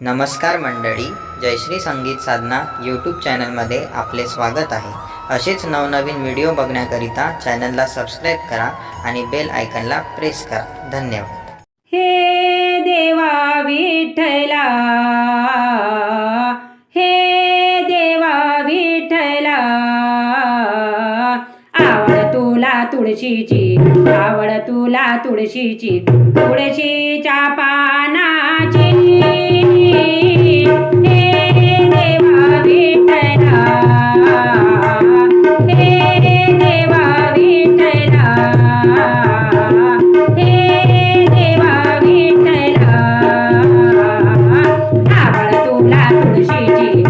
नमस्कार मंडळी जयश्री संगीत साधना यूट्यूब चॅनलमध्ये आपले स्वागत आहे. असेच नवनवीन व्हिडिओ बघण्याकरिता चॅनलला सबस्क्राईब करा आणि बेल आयकनला प्रेस करा. धन्यवाद. हे देवा विठला हे देवा विठला आवड तुला तुळशीची आवड तुला तुळशीची तुळशीच्या पानाची 来，我。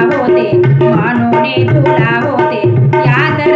होते मानो ने तुला होते याद